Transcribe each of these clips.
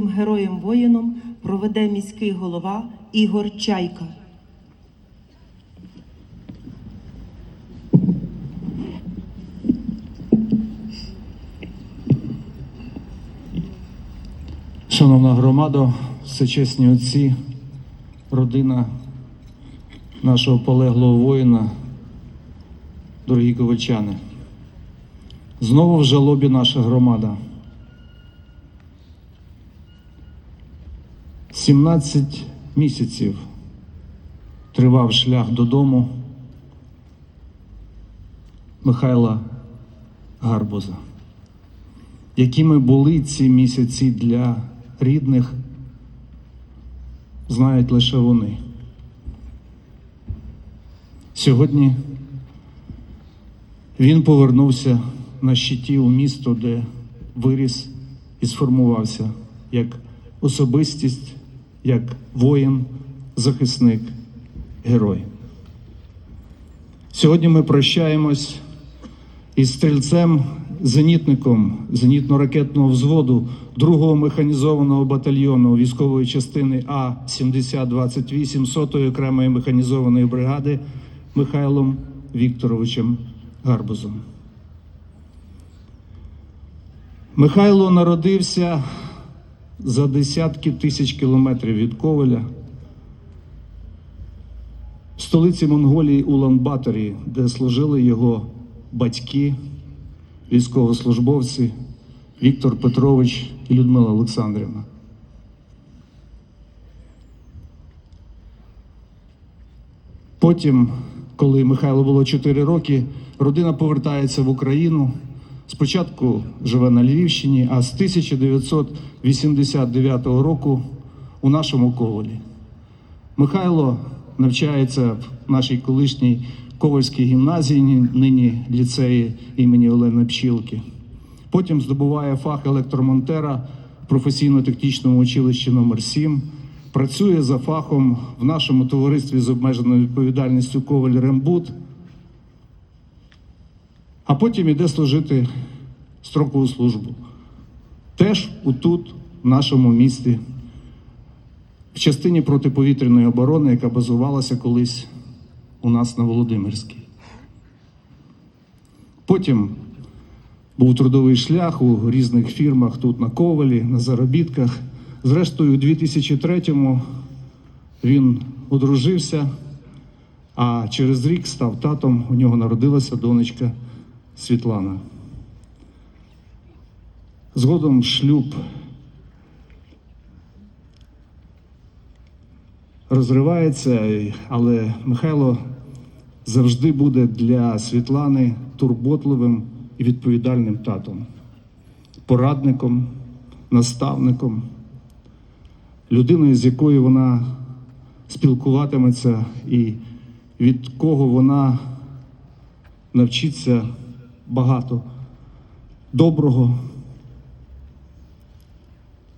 героєм воїном проведе міський голова Ігор Чайка. Шановна громада, всечесні отці, родина нашого полеглого воїна, дорогі ковальчани. Знову в жалобі наша громада. 17 місяців тривав шлях додому Михайла Гарбуза. Якими були ці місяці для рідних, знають лише вони. Сьогодні він повернувся на щиті у місто, де виріс і сформувався як особистість, як воїн, захисник, герой. Сьогодні ми прощаємось із стрільцем, зенітником зенітно-ракетного взводу 2-го механізованого батальйону військової частини А 7028 сотої окремої механізованої бригади Михайлом Вікторовичем Гарбузом. Михайло народився за десятки тисяч кілометрів від Ковеля в столиці Монголії Улан-Баторі, де служили його батьки, військовослужбовці Віктор Петрович і Людмила Олександрівна. Потім, коли Михайло було 4 роки, родина повертається в Україну. Спочатку живе на Львівщині, а з 1989 року у нашому Ковалі. Михайло навчається в нашій колишній Ковальській гімназії, нині ліцеї імені Олени Пчілки. Потім здобуває фах електромонтера в професійно-технічному училищі номер 7 Працює за фахом в нашому товаристві з обмеженою відповідальністю Коваль Рембут. А потім іде служити строкову службу. Теж отут, в нашому місті, в частині протиповітряної оборони, яка базувалася колись у нас на Володимирській. Потім був трудовий шлях у різних фірмах тут на Ковалі, на заробітках. Зрештою, у 2003-му він одружився, а через рік став татом. У нього народилася донечка Світлана. Згодом шлюб розривається, але Михайло завжди буде для Світлани турботливим і відповідальним татом, порадником, наставником, людиною, з якою вона спілкуватиметься і від кого вона навчиться багато доброго.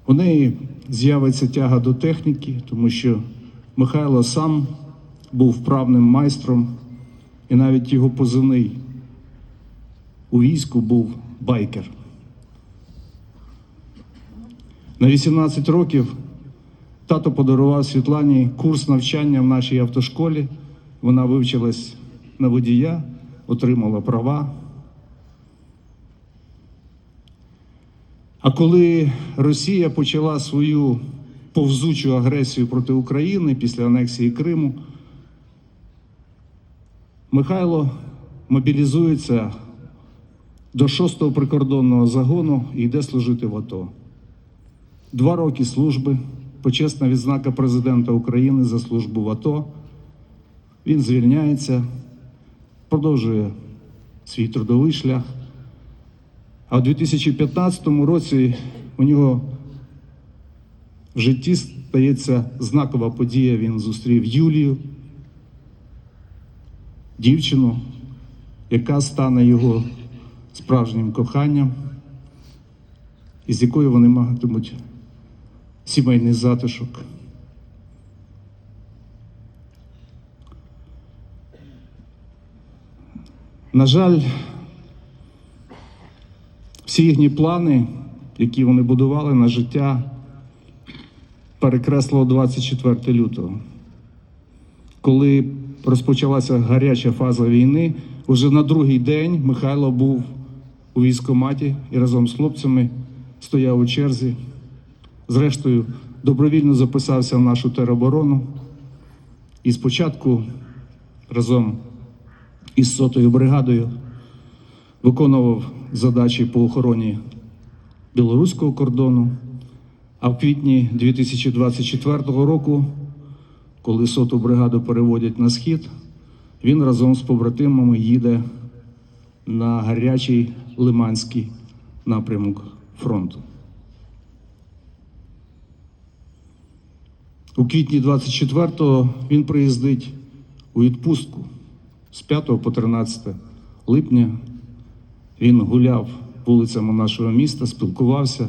У неї з'явиться тяга до техніки, тому що Михайло сам був вправним майстром, і навіть його позивний у війську був байкер. На 18 років тато подарував Світлані курс навчання в нашій автошколі. Вона вивчилась на водія, отримала права. А коли Росія почала свою повзучу агресію проти України після анексії Криму, Михайло мобілізується до 6-го прикордонного загону і йде служити в АТО. Два роки служби, почесна відзнака президента України за службу в АТО. Він звільняється, продовжує свій трудовий шлях. А у 2015 році у нього в житті стається знакова подія. Він зустрів Юлію, дівчину, яка стане його справжнім коханням, і з якою вони матимуть сімейний затишок. На жаль, всі їхні плани, які вони будували на життя перекреслило 24 лютого. Коли розпочалася гаряча фаза війни, уже на другий день Михайло був у військкоматі і разом з хлопцями стояв у черзі. Зрештою, добровільно записався в нашу тероборону. І спочатку разом із сотою бригадою виконував задачі по охороні білоруського кордону. А в квітні 2024 року, коли соту бригаду переводять на схід, він разом з побратимами їде на гарячий Лиманський напрямок фронту. У квітні 24-го він приїздить у відпустку з 5 по 13 липня. Він гуляв вулицями нашого міста, спілкувався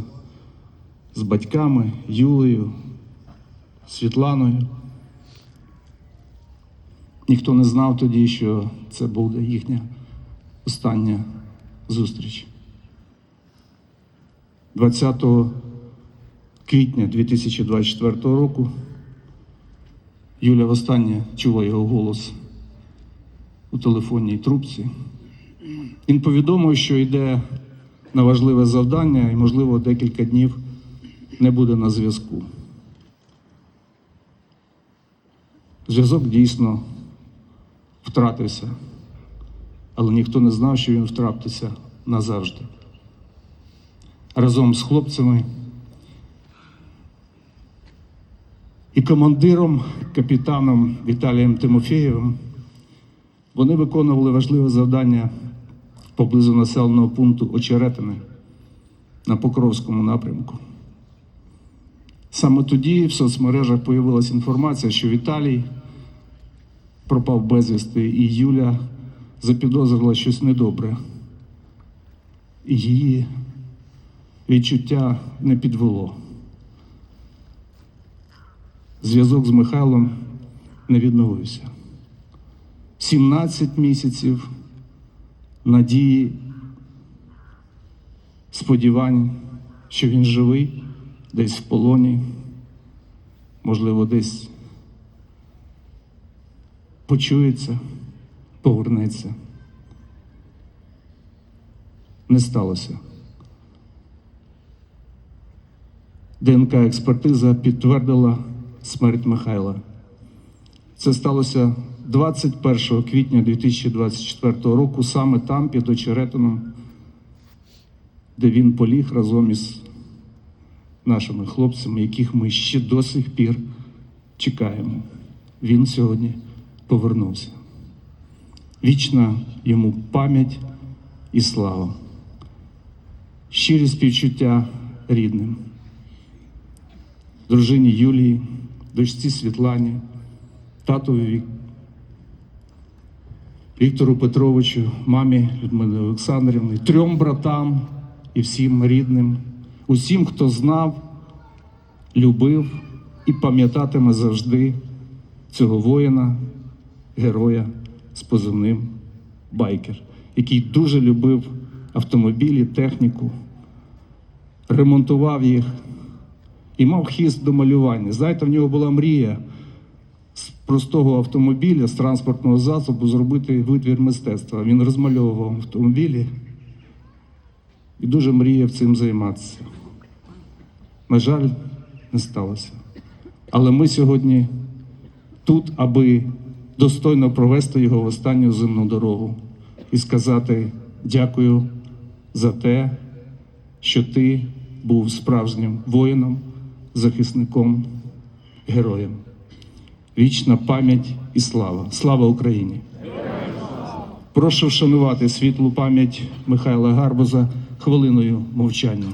з батьками Юлею, Світланою. Ніхто не знав тоді, що це буде їхня остання зустріч. 20 квітня 2024 року Юля востаннє чула його голос у телефонній трубці. Він повідомив, що йде на важливе завдання і, можливо, декілька днів не буде на зв'язку. Зв'язок дійсно втратився, але ніхто не знав, що він втратився назавжди. Разом з хлопцями і командиром, капітаном Віталієм Тимофєєвим вони виконували важливе завдання поблизу населеного пункту Очеретини на Покровському напрямку. Саме тоді в соцмережах появилася інформація, що Віталій пропав безвісти, і Юля запідозрила щось недобре. І її відчуття не підвело. Зв'язок з Михайлом не відновився. 17 місяців надії, сподівань, що він живий, десь в полоні, можливо, десь почується, повернеться. Не сталося. ДНК-експертиза підтвердила смерть Михайла. Це сталося 21 квітня 2024 року, саме там, під Очеретином, де він поліг разом із нашими хлопцями, яких ми ще до сих пір чекаємо. Він сьогодні повернувся. Вічна йому пам'ять і слава, щирі співчуття рідним, дружині Юлії, дочці Світлані, татові Віктору Петровичу, мамі Людмилі Олександрівні, трьом братам і всім рідним, усім, хто знав, любив і пам'ятатиме завжди цього воїна, героя з позивним Байкер, який дуже любив автомобілі, техніку, ремонтував їх і мав хист до малювання. Знаєте, в нього була мрія простого автомобіля, з транспортного засобу зробити витвір мистецтва. Він розмальовував автомобілі і дуже мріяв цим займатися. На жаль, не сталося. Але ми сьогодні тут, аби достойно провести його в останню земну дорогу і сказати дякую за те, що ти був справжнім воїном, захисником, героєм. Вічна пам'ять і слава. Слава Україні! Прошу вшанувати світлу пам'ять Михайла Гарбуза хвилиною мовчання.